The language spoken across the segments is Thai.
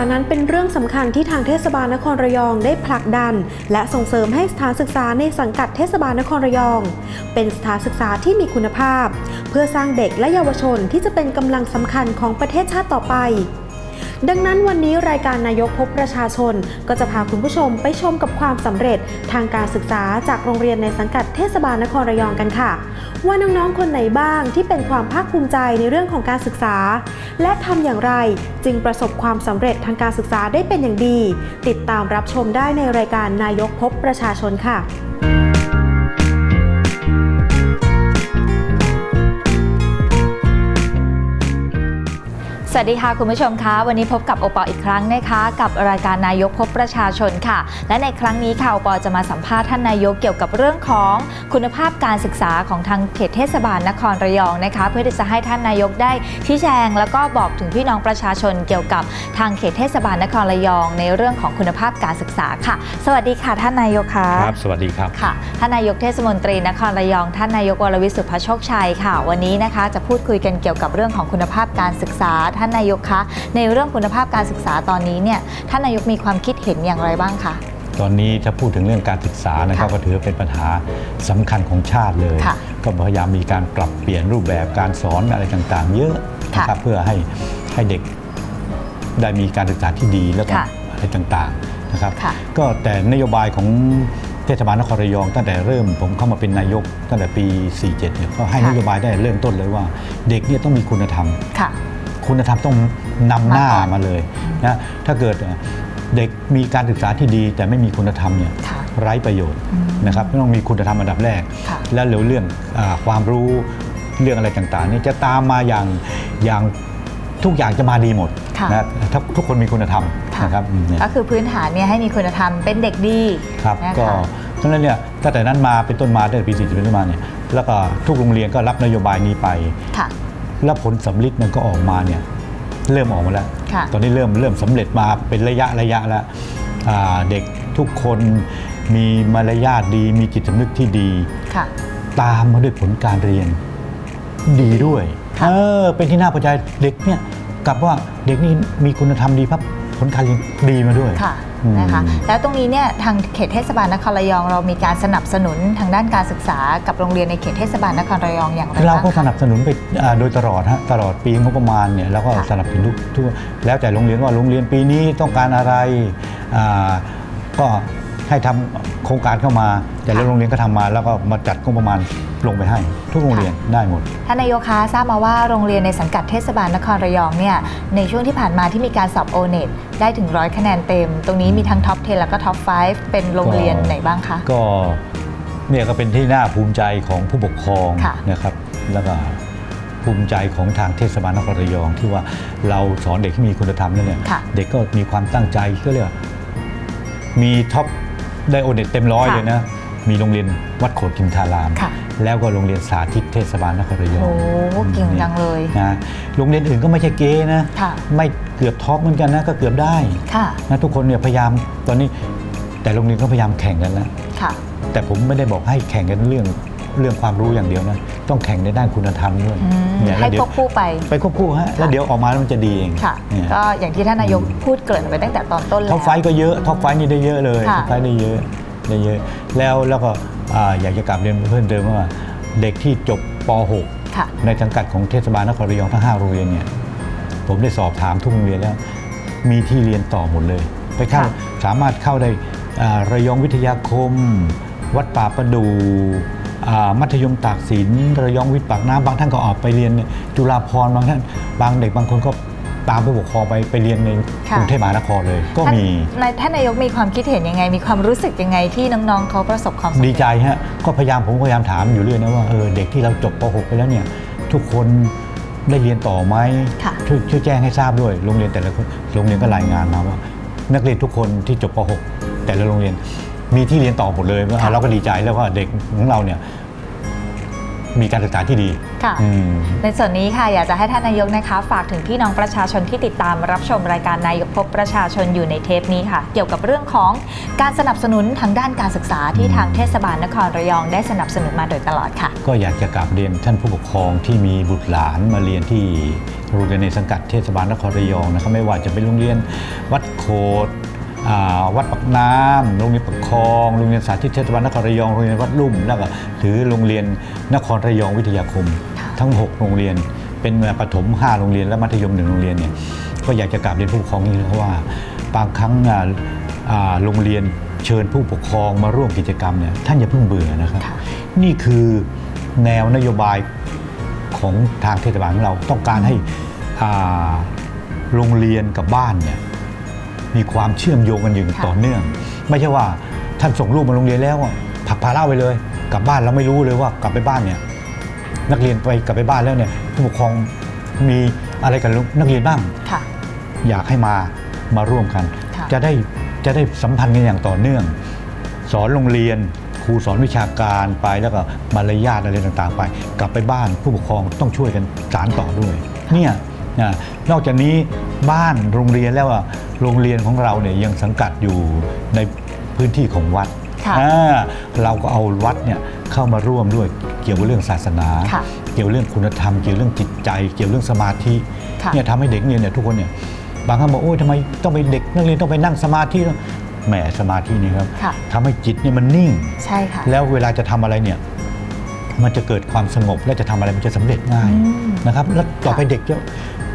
านั้นเป็นเรื่องสำคัญที่ทางเทศบาลนครระยองได้ผลักดัน และส่งเสริมให้สถานศึกษาในสังกัดเทศบาลนครระยอง เป็นสถานศึกษาที่มีคุณภาพ เพื่อสร้างเด็กและเยาวชนที่จะเป็นกำลังสำคัญของประเทศชาติต่อไป ดังนั้นวันนี้รายการนายกพบประชาชน ก็จะพาคุณผู้ชมไปชมกับความสำเร็จทางการศึกษาจากโรงเรียนในสังกัดเทศบาลนครระยองกันค่ะ ว่าน้องๆคนไหนบ้างที่เป็นความภาคภูมิใจในเรื่องของการศึกษา และทำอย่างไรจึงประสบความสำเร็จทางการศึกษาได้เป็นอย่างดี ติดตามรับชมได้ในรายการนายกพบประชาชนค่ะ สวัสดีค่ะคุณผู้ชมคะวันนี้พบกับโอปออีกครั้งนะคะกับรายการนายกพบประชาชนค่ะ และในครั้งนี้ค่ะโอปอจะมาสัมภาษณ์ท่านนายกเกี่ยวกับเรื่องของคุณภาพการศึกษาของทางเขตเทศบาลนครระยองนะคะ เพื่อที่จะให้ท่านนายกได้ชี้แจง แล้วก็บอกถึงพี่น้องประชาชนเกี่ยวกับทางเขตเทศบาลนครระยอง ในเรื่องของคุณภาพการศึกษาค่ะ สวัสดีค่ะท่านนายกค่ะครับสวัสดีครับค่ะท่านนายกเทศมนตรีนครระยอง ท่านนายกวรวิสุทธิพโชคชัยค่ะ วันนี้นะคะ จะพูดคุยกันเกี่ยวกับเรื่องของคุณภาพการศึกษาท่านนายกคะ ในเรื่องคุณภาพการศึกษาตอนนี้เนี่ยท่านนายกมีความคิดเห็นอย่างไรบ้างคะตอนนี้ถ้าพูดถึงเรื่องการศึกษานะครับค่ะก็ถือว่าเป็นปัญหาสำคัญของชาติเลยค่ะก็พยายามมีการปรับเปลี่ยนรูปแบบการสอนอะไรต่างๆ เยอะนะครับเพื่อให้ให้เด็กได้มีการศึกษาที่ดีแล้วก็ค่ะอะไรต่างๆนะครับค่ะก็แต่นโยบายของเทศบาลนครระยองตั้งแต่เริ่มผมเข้ามาเป็นนายกตั้งแต่ปี 47เนี่ยก็ให้ค่ะนโยบายได้เริ่มต้นเลยว่า เด็กเนี่ยต้องมีคุณธรรม ค่ะคุณธรรมต้องนำหน้ามาก่อนมาเลยนะถ้าเกิดเด็กมีการศึกษาที่ดีแต่ไม่มีคุณธรรมเนี่ยค่ะไร้ประโยชน์อืมนะครับต้องมีคุณธรรมอันดับแรกค่ะแล้วเดี๋ยวเรื่องอาความรู้เรื่องอะไรต่างๆเนี่ยจะตามมาอย่างอย่างทุกอย่างจะมาดีหมดค่ะนะถ้าทุกคนมีคุณธรรมค่ะนะครับอืมเนี่ยก็คือพื้นฐานเนี่ยให้มีคุณธรรมเป็นเด็กดีครับนะคะก็เพราะฉะนั้นเนี่ยตั้งแต่นั้นมาเป็นต้นมาตั้งแต่ปี40เป็นต้นมาเนี่ยแล้วก็ทุกโรงเรียนก็รับนโยบายนี้ไปค่ะ แล้วผลสำลิดมันก็ออกมาเนี่ยเริ่มออกมาแล้ว ค่ะตอนนี้เริ่มเริ่มสำเร็จมาเป็นระยะระยะแล้วอ่าเด็กทุกคนมีมารยาทดี มีจิตสำนึกที่ดี ค่ะ ตามมาด้วยผลการเรียน ดีด้วยค่ะเออ เป็นที่น่าพอใจเด็กเนี่ยกลับว่าเด็กนี่มีคุณธรรมดีพับ ผลการเรียนดีมาด้วย ค่ะอืมนะคะแล้วตรงนี้เนี่ยทางเขตเทศบาลนครระยองเรามีการสนับสนุนทางด้านการศึกษากับโรงเรียนในเขตเทศบาลนครระยองอย่างไรเราบ้างก็คะสนับสนุนไปอ่าโดยตลอดฮะตลอดปีงบประมาณเนี่ยแล้วก็ค่ะสนับสนุนทุกทุกแล้วแต่โรงเรียนว่าโรงเรียนปีนี้ต้องการอะไรอ่าก็ ให้ทำโครงการเข้ามา แต่ละโรงเรียนก็ทำมา แล้วก็มาจัดงบประมาณลงไปให้ ทุกโรงเรียนได้หมดท่านนายกคะทราบมาว่าโรงเรียนในสังกัดเทศบาลนครระยองเนี่ยในช่วงที่ผ่านมาที่มีการสอบโอเน็ตได้ถึงร้อยคะแนนเต็ม ตรงนี้มีทั้งท็อป 10 แล้วก็ท็อป 5 เป็นโรงเรียนไหนบ้างคะก็เนี่ยก็เป็นที่น่าภูมิใจของผู้ปกครองค่ะนะครับแล้วก็ภูมิใจของทางเทศบาลนครระยอง ที่ว่าเราสอนเด็กที่มีคุณธรรมแล้วเนี่ยค่ะเด็กก็มีความตั้งใจก็เรียกว่ามีท็อป ได้โอเน็ตเต็มร้อยค่ะเลยนะ มีโรงเรียนวัดโขดทิมทาราม ค่ะ แล้วก็โรงเรียนสาธิตเทศบาลนครระยองโอ้เก่งจังเลย นะโรงเรียนอื่นก็ไม่ใช่เก๊นะ ค่ะ ไม่เกือบท็อปเหมือนกันนะก็เกือบได้ค่ะ นะทุกคนเนี่ยพยายามตอนนี้แต่โรงเรียนก็พยายามแข่งกันแล้ว ค่ะ แต่ผมไม่ได้บอกให้แข่งกันเรื่อง เรื่องความรู้อย่างเดียวนะต้องแข่งในด้านคุณธรรมด้วยอืมเนี่ยให้แล้วเดี๋คยววบคู่ไป ไปควบคู่ฮะแล้วเดี๋ยวออกมาแล้วมันจะดีเองค่ะ เนี่ยก็อย่างที่ท่านนายกพูดเกริ่นไว้ตั้งแต่ตอนต้นแล้วท็อปไฟท์ก็เยอะท็อปไฟท์นี่ได้เยอะเลยค่ะ ท็อปไฟท์ได้เยอะได้เยอะ แล้วแล้วก็อ่าอยากจะกลับเรียนเพิ่มเติมว่าเด็กที่จบปค่ะ .6 ในสังกัดของเทศบาลนครระยองทั้ง5โรงเรียนเนี่ยผมได้สอบถามทุกโรงเรียนแล้ว มีที่เรียนต่อหมดเลย ไปเข้าค่ะ สามารถเข้าได้อ่าระยองวิทยาคม วัดป่าประดูอ่า มัธยมตากสินระยองวิทย์ปากน้ำบางท่านก็ออกไปเรียนจุฬาภรณ์บางท่านบางเด็กบางคนก็ตามผู้ปกครองไปไปเรียนในค่ะกรุงเทพมหานครเลย ก็ท่านมีนายท่านนายกมีความคิดเห็นยังไง มีความรู้สึกยังไงที่น้องๆเขาประสบความสำเร็จดีใจฮะก็พยายามผมพยายามถามอยู่เรื่อยนะว่าเออเด็กที่เราจบป .6 ไปแล้วเนี่ยทุกคนได้เรียนต่อไหมค่ะช่วยช่วยแจ้งให้ทราบด้วยโรงเรียนแต่ละคนโรงเรียนก็รายงานมาว่า นักเรียนทุกคนที่จบป .6 แต่ละโรงเรียน มีที่เรียนต่อหมดเลยค่ะเราก็ดีใจแล้วว่าเด็กของเราเนี่ยมีการศึกษาที่ดีค่ะอืมในส่วนนี้ค่ะอยากจะให้ท่านนายกนะคะ ฝากถึงพี่น้องประชาชนที่ติดตามรับชมรายการนายกพบประชาชนอยู่ในเทปนี้ค่ะ เกี่ยวกับเรื่องของการสนับสนุนทางด้านการศึกษาที่ทางเทศบาลนครระยองได้สนับสนุนมาโดยตลอดค่ะ ก็อยากจะกราบเรียนท่านผู้ปกครองที่มีบุตรหลานมาเรียนที่โรงเรียนในสังกัดเทศบาลนครระยองนะครับไม่ว่าจะเป็นโรงเรียนวัดโคดอ่า วัดปักน้ำโรงเรียนปักคลองโรงเรียนสาธิตเทศบาลนครระยองโรงเรียนวัดลุ่มแล้วก็หรือโรงเรียนนครระยองวิทยาคม ทั้ง 6 โรงเรียน เป็นประถม 5 โรงเรียนและมัธยมหนึ่งโรงเรียนเนี่ยก็อยากจะกราบเรียนผู้ปกครองนี่เพราะว่าบางครั้งอ่าอ่าโรงเรียนเชิญผู้ปกครองมาร่วมกิจกรรมเนี่ยท่านอย่าเพิ่งเบื่อนะครับค่ะนี่คือแนวนโยบายของทางเทศบาลของเราต้องการให้อ่าโรงเรียนกับบ้านเนี่ย มีความเชื่อมโยงกันอย่างค่ะต่อเนื่อง ไม่ใช่ว่าท่านส่งลูกมาโรงเรียนแล้วอะผลักภาระไปเลย กลับบ้านเราไม่รู้เลยว่ากลับไปบ้านเนี่ยนักเรียนไปกลับไปบ้านแล้วเนี่ยผู้ปกครองมีอะไรกับนักเรียนบ้างค่ะอยากให้มามาร่วมกันค่ะจะได้จะได้สัมพันธ์กันอย่างต่อเนื่อง สอนโรงเรียนครูสอนวิชาการไปแล้วก็มารยาทอะไรต่างๆ ไป กลับไปบ้านผู้ปกครองต้องช่วยกันสานต่อด้วย เนี่ย นะนอกจากนี้บ้านโรงเรียนแล้วอะโรงเรียนของเราเนี่ยยังสังกัดอยู่ในพื้นที่ของวัดค่ะอ่าเราก็เอาวัดเนี่ยเข้ามาร่วมด้วยเกี่ยวกับเรื่องศาสนาค่ะเกี่ยวเรื่องคุณธรรม เกี่ยวเรื่องจิตใจ เกี่ยวเรื่องสมาธิค่ะเนี่ยทำให้เด็กเนี่ยเนี่ยทุกคนเนี่ยบางครั้งบอกโอ้ยทำไมต้องไปเด็กนักเรียนต้องไปนั่งสมาธิแหมสมาธินี่ครับค่ะทำให้จิตเนี่ยมันนิ่งใช่ค่ะแล้วเวลาจะทำอะไรเนี่ยมันจะเกิดความสงบและจะทำอะไรมันจะสำเร็จง่ายอืมนะครับ แล้วต่อไปเด็กจะ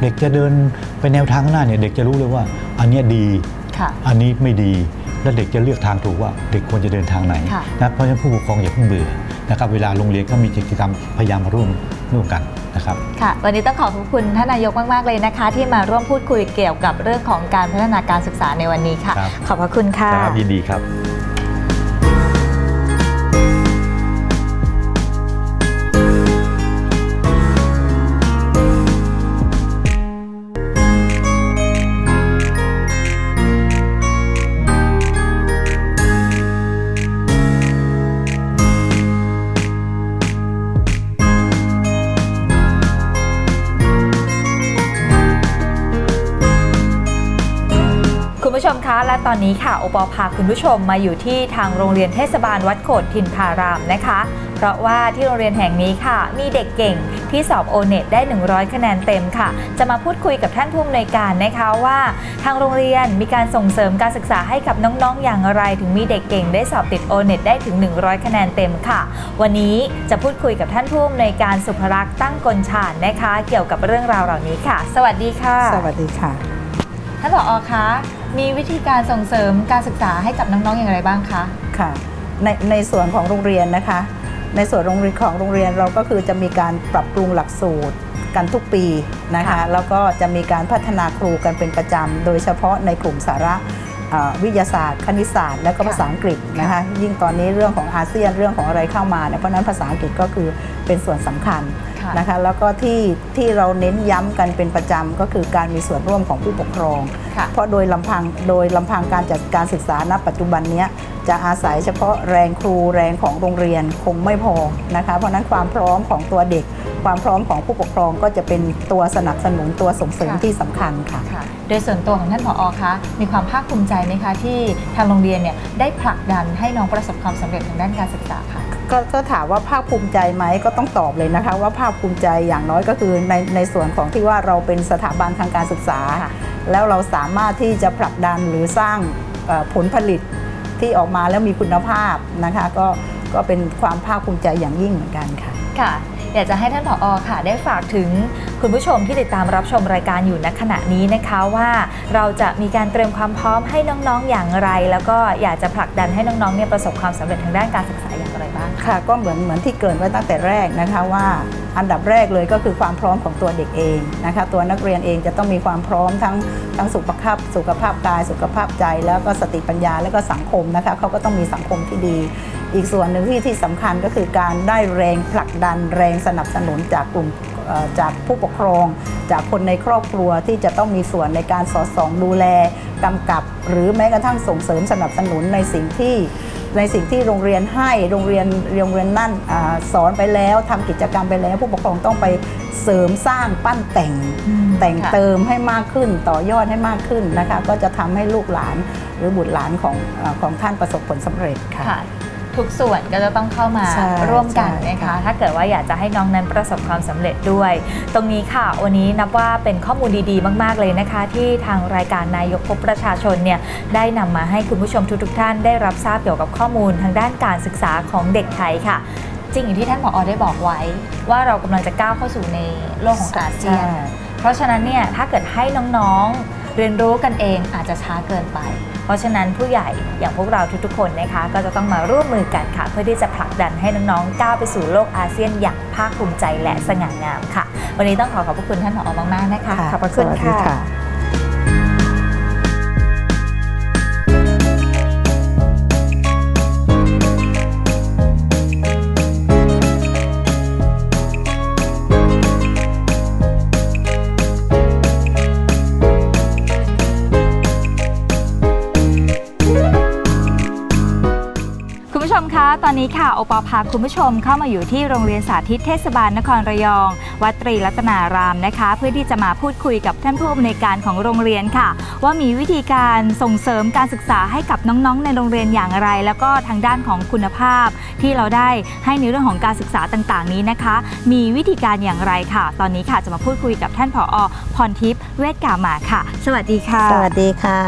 เด็กจะเดินไปแนวทางข้างหน้าเนี่ยเด็กจะรู้เลยว่า อันเนี้ยดีค่ะ อันนี้ไม่ดี แล้วเด็กจะเลือกทางถูกว่าเด็กควรจะเดินทางไหนค่ะ นะเพราะฉะนั้นผู้ปกครองอย่าเพิ่งเบื่อนะครับเวลาโรงเรียนก็มีกิจกรรมพยายามมาร่วมร่วมกันนะครับ ค่ะ วันนี้ต้องขอบคุณท่านนายกมาก ๆ เลยนะคะ ที่มาร่วมพูดคุยเกี่ยวกับเรื่องของการพัฒนาการศึกษาในวันนี้ค่ะ ครับ ขอบพระคุณค่ะ ครับยินดีครับ และตอนนี้ค่ะโอปอพาคุณผู้ชมมาอยู่ที่ทางโรงเรียนเทศบาลวัดโขดทินพารามนะคะ เพราะว่าที่โรงเรียนแห่งนี้ค่ะ มีเด็กเก่งที่สอบโอเน็ตได้ 100 คะแนนเต็มค่ะ จะมาพูดคุยกับท่านผู้อำนวยการนะคะว่า ทางโรงเรียนมีการส่งเสริมการศึกษาให้กับน้องๆ อย่างไร ถึงมีเด็กเก่งได้สอบติดโอเน็ตได้ถึง 100 คะแนนเต็มค่ะ วันนี้จะพูดคุยกับท่านผู้อำนวยการสุภรักษ์ตั้งกลชาญนะคะ เกี่ยวกับเรื่องราวเหล่านี้ค่ะ สวัสดีค่ะ สวัสดีค่ะท่านผอคะ มีวิธีการส่งเสริมการศึกษาให้กับน้องๆอย่างไรบ้างคะ ค่ะในในส่วนของโรงเรียนนะคะ ในส่วนโรงเรียนของโรงเรียนเราก็คือจะมีการปรับปรุงหลักสูตรกันทุกปีนะคะ ค่ะ แล้วก็จะมีการพัฒนาครูกันเป็นประจำ โดยเฉพาะในกลุ่มสาระเอ่อวิทยาศาสตร์ คณิตศาสตร์ และก็ภาษาอังกฤษนะคะ ยิ่งตอนนี้เรื่องของอาเซียนเรื่องของอะไรเข้ามาเนี่ยเพราะฉะนั้นภาษาอังกฤษก็คือเป็นส่วนสำคัญค่ะ นะคะแล้วก็ที่ที่เราเน้นย้ำกันเป็นประจำก็คือการมีส่วนร่วมของผู้ปกครองค่ะเพราะโดยลำพังโดยลำพังการจัดการศึกษาณ ปัจจุบันเนี้ยจะอาศัยเฉพาะแรงครูแรงของโรงเรียนคงไม่พอนะคะเพราะฉะนั้นความพร้อมของตัวเด็ก ความพร้อมของผู้ปกครองก็จะเป็นตัวสนับสนุนตัวส่งเสริมค่ะ ที่สำคัญค่ะ ค่ะโดยส่วนตัวของท่านผอคะ มีความภาคภูมิใจไหมคะ ที่ทางโรงเรียนเนี่ยได้ผลักดันให้น้องประสบความสำเร็จทางด้านการศึกษาค่ะ ก็ก็ถามว่าภาคภูมิใจไหมก็ต้องตอบเลยนะคะ ว่าภาคภูมิใจอย่างน้อยก็คือในในส่วนของที่ว่าเราเป็นสถาบันทางการศึกษาค่ะแล้วเราสามารถที่จะผลักดันหรือสร้างเอ่อผลผลิตที่ออกมาแล้วมีคุณภาพนะคะ ก็ก็เป็นความภาคภูมิใจอย่างยิ่งเหมือนกันค่ะ ค่ะ อยากจะให้ท่านผอค่ะ ได้ฝากถึงคุณผู้ชมที่ติดตามรับชมรายการอยู่ณขณะนี้นะคะว่าเราจะมีการเตรียมความพร้อมให้น้องๆอย่างไร แล้วก็อยากจะผลักดันให้น้องๆเนี่ยประสบความสำเร็จทางด้านการศึกษาอย่างไรบ้างค่ะก็เหมือนเหมือนที่เกรินไว้ตั้งแต่แรกนะคะว่าอันดับแรกเลยก็คือความพร้อมของตัวเด็กเองนะคะตัวนักเรียนเองจะต้องมีความพร้อมทั้งทั้งสุขภาพสุขภาพกาย สุขภาพใจ แล้วก็สติปัญญาแล้วก็สังคมนะคะเขาก็ต้องมีสังคมที่ดี อีกส่วนหนึ่งที่ที่สำคัญก็คือการได้แรงผลักดันแรงสนับสนุนจากกลุ่มเอ่อจากผู้ปกครอง จากคนในครอบครัวที่จะต้องมีส่วนในการสอดส่องดูแลกำกับ หรือแม้กระทั่งส่งเสริมสนับสนุนในสิ่งที่ในสิ่งที่โรงเรียนให้โรงเรียนโรงเรียนนั่นอาสอนไปแล้วทำกิจกรรมไปแล้ว ผู้ปกครองต้องไปเสริมสร้างปั้นแต่งแต่งค่ะเติมให้มากขึ้น ต่อยอดให้มากขึ้นนะคะ ก็จะทำให้ลูกหลานหรือบุตรหลานของเออของท่านประสบผลสำเร็จค่ะค่ะ ทุกส่วนก็จะต้องเข้ามาใช่ร่วมกันใช่นะคะ ค่ะ ถ้าเกิดว่าอยากจะให้น้องนั้นประสบความสำเร็จด้วย ตรงนี้ค่ะวันนี้นับว่าเป็นข้อมูลดีๆ มาก ๆ เลยนะคะ ที่ทางรายการนายกพบประชาชนเนี่ยได้นำมาให้คุณผู้ชมทุกๆท่านได้รับทราบเกี่ยวกับข้อมูลทางด้านการศึกษาของเด็กไทยค่ะ จริงอย่างที่ท่านผอได้บอกไว้ ว่าเรากำลังจะก้าวเข้าสู่ในโลกของอาเซียน ใช่ เพราะฉะนั้นเนี่ยถ้าเกิดให้น้องๆ เรียนรู้กันเองอาจจะช้าเกินไป เพราะฉะนั้นผู้ใหญ่อย่างพวกเราทุกๆคนนะคะ ก็จะต้องมาร่วมมือกันค่ะ เพื่อที่จะผลักดันให้น้องๆก้าวไปสู่โลกอาเซียนอย่างภาคภูมิใจและสง่างามค่ะ วันนี้ต้องขอขอบพระคุณท่านผอมากๆนะคะขอบพระคุณสวัสดีค่ะ ผู้ชมคะ ตอนนี้ค่ะโอปอพาคุณผู้ชมเข้ามาอยู่ที่โรงเรียนสาธิตเทศบาลนครระยอง วัดตรีรัตนารามนะคะ เพื่อที่จะมาพูดคุยกับท่านผู้อำนวยการของโรงเรียนค่ะ ว่ามีวิธีการส่งเสริมการศึกษาให้กับน้องๆ ในโรงเรียนอย่างไร แล้วก็ทางด้านของคุณภาพ ที่เราได้ให้ในเรื่องของการศึกษาต่างๆ นี้นะคะ มีวิธีการอย่างไรค่ะ ตอนนี้ค่ะจะมาพูดคุยกับท่านผอพรทิพย์เวชกามาค่ะ สวัสดีค่ะ สวัสดีค่ะ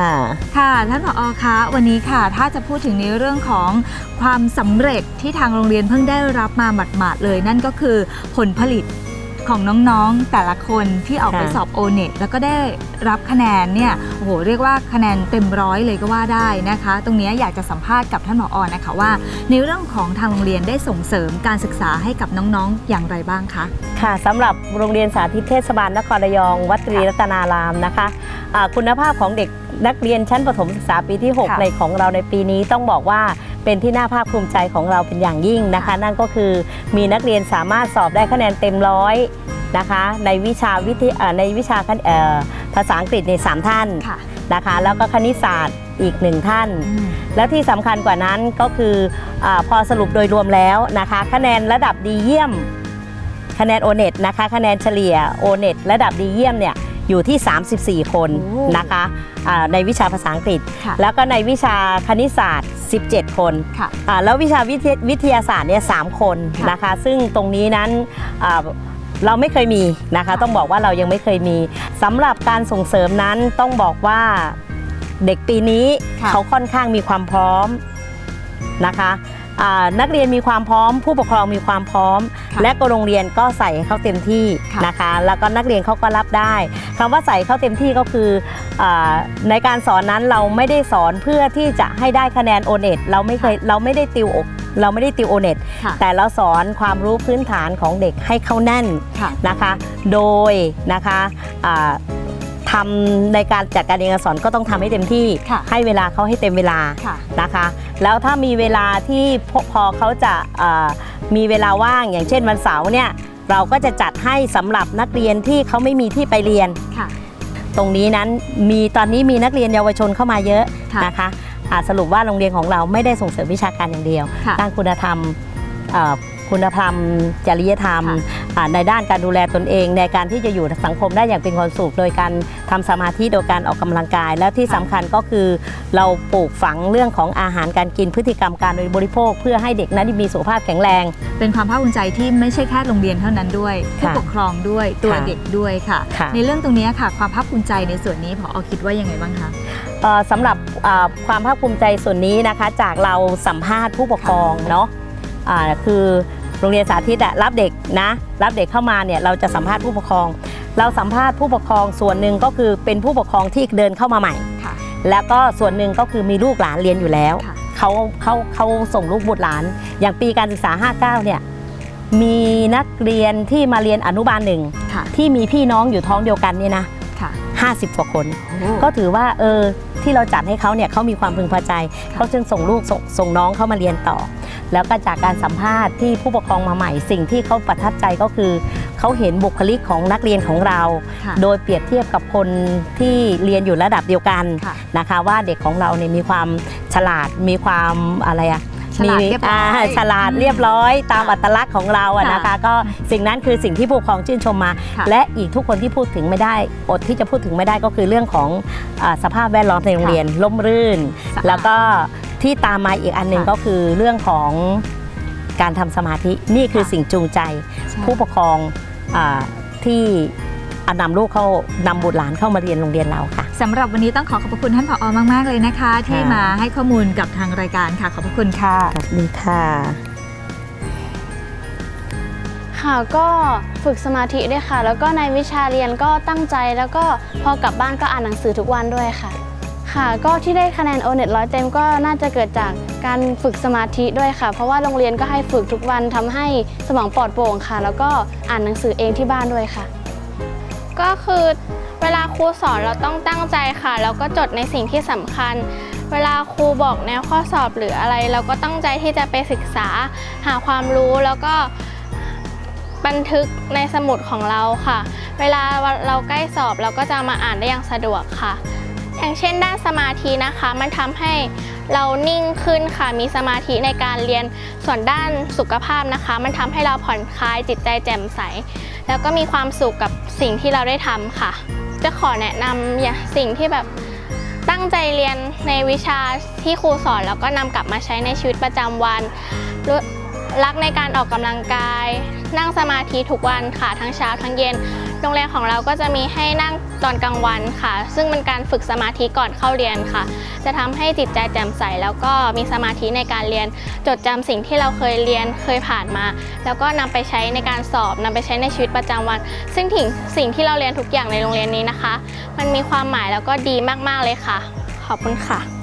ค่ะท่านผอคะวันนี้ค่ะ ถ้าจะพูดถึงในเรื่องของความสำเร็จที่ทางโรงเรียนเพิ่งได้รับมาหมาดๆเลย นั่นก็คือผลผลิตของน้องๆแต่ละคนที่ออกไปค่ะสอบโอเน็ตแล้วก็ได้รับคะแนนเนี่ยโอ้โหเรียกว่าคะแนนเต็มร้อยเลยก็ว่าได้นะคะ ตรงนี้อยากจะสัมภาษณ์กับท่านผอนะคะว่า ในเรื่องของทางโรงเรียนได้ส่งเสริมการศึกษาให้กับน้องๆอย่างไรบ้างคะค่ะสำหรับโรงเรียนสาธิตเทศบาลนครระยอง วัดตรีรัตนารามนะคะอ่าคุณภาพของเด็ก นักเรียนชั้นประถมศึกษาปีที่ค่ะ6ในของเราในปีนี้ต้องบอกว่าเป็นที่น่าภาคภูมิใจของเราเป็นอย่างยิ่งนะคะค่ะนั่นก็คือมีนักเรียนสามารถสอบได้คะแนนเต็มร้อยนะคะในวิชาวิทยาในวิชาเอ่อภาษาอังกฤษในสามท่านค่ะนะคะ แล้วก็คณิตศาสตร์อีกหนึ่งท่านอืมแล้วที่สำคัญกว่านั้นก็คืออาพอสรุปโดยรวมแล้วนะคะ คะแนนระดับดีเยี่ยม คะแนนโอเน็ตนะคะ คะแนนเฉลี่ยโอเน็ตระดับดีเยี่ยมเนี่ย อยู่ที่ 34 คนโอ้นะคะอ่าในวิชาภาษาอังกฤษค่ะแล้วก็ในวิชาคณิตศาสตร์ 17 คนค่ะอ่าแล้ววิชาวิทยวิทยาศาสตร์เนี่ยสามคนค่ะนะคะซึ่งตรงนี้นั้นอ่าเราไม่เคยมีนะคะต้องบอกว่าเรายังไม่เคยมีสำหรับการส่งเสริมนั้นต้องบอกว่าเด็กปีนี้ค่ะเขาค่อนข้างมีความพร้อมนะคะอ่า นักเรียนมีความพร้อม ผู้ปกครองมีความพร้อมค่ะและก็โรงเรียนก็ใส่เขาเต็มที่ค่ะนะคะ แล้วก็นักเรียนเขาก็รับได้คำว่าใส่เขาเต็มที่ก็คืออาในการสอนนั้นเราไม่ได้สอนเพื่อที่จะให้ได้คะแนนโอเน็ตเราไม่เคยเราไม่ได้ติวอกเราไม่ได้ติวโอเน็ตค่ะแต่เราสอนความรู้พื้นฐานของเด็กให้เข้าแน่นค่ะนะคะ โดยนะคะอ่า ทำในการจัดการเรียนการสอนก็ต้องทำให้เต็มที่ ค่ะให้เวลาเขาให้เต็มเวลาค่ะนะคะ แล้วถ้ามีเวลาที่พอพอเขาจะเอ่อมีเวลาว่างอย่างเช่นวันเสาร์เนี่ยเราก็จะจัดให้สำหรับนักเรียนที่เขาไม่มีที่ไปเรียน ค่ะ ตรงนี้นั้นมีตอนนี้มีนักเรียนเยาวชนเข้ามาเยอะค่ะนะคะอ่าสรุปว่าโรงเรียนของเราไม่ได้ส่งเสริมวิชาการอย่างเดียวค่ะ ด้านคุณธรรมเอ่อ คุณธรรม จริยธรรมค่ะอ่าในด้านการดูแลตนเอง ในการที่จะอยู่สังคมได้อย่างเป็นความสุขโดยการทำสมาธิโดยการออกกำลังกาย แล้วที่สำคัญก็คือเราปลูกฝังเรื่องของอาหารการกินพฤติกรรมการบริโภค เพื่อให้เด็กนั้นมีสุขภาพแข็งแรง เป็นความภาคภูมิใจที่ไม่ใช่แค่โรงเรียนเท่านั้นด้วยผู้ค่ะปกครองด้วยตัวค่ะเด็กด้วยค่ะค่ะ ในเรื่องตรงนี้ค่ะความภาคภูมิใจในส่วนนี้พอคิดว่ายังไงบ้างคะเอ่อสำหรับอ่าความภาคภูมิใจส่วนนี้นะคะ จากเราสัมภาษณ์ผู้ปกครองเนาะอ่าคือ โรงเรียนสาธิตอะรับเด็กนะ รับเด็กเข้ามาเนี่ยเราจะสัมภาษณ์ผู้ปกครอง เราสัมภาษณ์ผู้ปกครองส่วนหนึ่งก็คือเป็นผู้ปกครองที่เดินเข้ามาใหม่ค่ะแล้วก็ส่วนหนึ่งก็คือมีลูกหลานเรียนอยู่แล้วค่ะเขาเขาเขาส่งลูกบุตรหลาน อย่างปีการศึกษา 59 เนี่ยมีนักเรียนที่มาเรียนอนุบาลหนึ่งค่ะที่มีพี่น้องอยู่ท้องเดียวกันเนี่ยนะค่ะ50กว่าคนก็ก็ถือว่าเออ ที่เราจัดให้เขาเนี่ยเขามีความพึงพอใจเขาจึงส่งลูกสงส่งน้องเข้ามาเรียนต่อ แล้วก็จากการสัมภาษณ์ที่ผู้ปกครองมาใหม่สิ่งที่เขาประทับใจก็คือเขาเห็นบุคลิกของนักเรียนของเราค่ะโดยเปรียบเทียบกับคนที่เรียนอยู่ระดับเดียวกันค่ะนะคะ ว่าเด็กของเราเนี่ยมีความฉลาดมีความอะไรอะ ฉลาดเรียบร้อยมีาฉลาดเรียบร้อย ตามอัตลักษณ์ของเราอะนะคะค่ะก็สิ่งนั้นคือสิ่งที่ผู้ปกครองชื่นชมมาค่ะและอีกทุกคนที่พูดถึงไม่ได้ อดที่จะพูดถึงไม่ได้ก็คือเรื่องของอาสภาพแวดล้อมในโรงเรียนล่มรื่นสะอาดแล้วก็ที่ตามมาอีกอันหนึ่งค่ะก็คือเรื่องของการทำสมาธินี่คือค่ะสิ่งจูงใจใช่ผู้ปกครองอาที่อะ นำลูกเข้านำบุตรหลานเข้ามาเรียนโรงเรียนเราค่ะ สำหรับวันนี้ต้องขอขอบพระคุณท่านผอมาก ๆ เลยนะคะ ที่มาให้ข้อมูลกับทางรายการค่ะ ขอบพระคุณค่ะ ขอบคุณค่ะ ค่ะก็ฝึกสมาธิด้วยค่ะ แล้วก็ในวิชาเรียนก็ตั้งใจแล้วก็พอกลับบ้านก็อ่านหนังสือทุกวันด้วยค่ะ ค่ะก็ที่ได้คะแนนโอเน็ตร้อยเต็มก็น่าจะเกิดจากการฝึกสมาธิด้วยค่ะ เพราะว่าโรงเรียนก็ให้ฝึกทุกวันทำให้สมองปลอดโปร่งค่ะ แล้วก็อ่านหนังสือเองที่บ้านด้วยค่ะ ก็คือเวลาครูสอนเราต้องตั้งใจค่ะ แล้วก็จดในสิ่งที่สำคัญ เวลาครูบอกแนวข้อสอบหรืออะไร เราก็ตั้งใจที่จะไปศึกษาหาความรู้แล้วก็บันทึกในสมุดของเราค่ะ เวลาเราใกล้สอบเราก็จะมาอ่านได้อย่างสะดวกค่ะ อย่างเช่นด้านสมาธินะคะ มันทำให้เรานิ่งขึ้นค่ะมีสมาธิในการเรียนส่วนด้านสุขภาพนะคะ มันทำให้เราผ่อนคลายจิตใจแจ่มใส แล้วก็มีความสุขกับสิ่งที่เราได้ทำค่ะ จะขอแนะนำอย่าสิ่งที่แบบตั้งใจเรียนในวิชาที่ครูสอนแล้วก็นำกลับมาใช้ในชีวิตประจำวันรักในการออกกำลังกาย นั่งสมาธิทุกวันค่ะทั้งเช้าทั้งเย็น โรงเรียนของเราก็จะมีให้นั่งตอนกลางวันค่ะ ซึ่งเป็นการฝึกสมาธิก่อนเข้าเรียนค่ะ จะทำให้จิตใจแจ่มใส แล้วก็มีสมาธิในการเรียน จดจำสิ่งที่เราเคยเรียนเคยผ่านมา แล้วก็นำไปใช้ในการสอบนำไปใช้ในชีวิตประจำวัน ซึ่งถึงสิ่งที่เราเรียนทุกอย่างในโรงเรียนนี้นะคะ มันมีความหมายแล้วก็ดีมากๆเลยค่ะ ขอบคุณค่ะ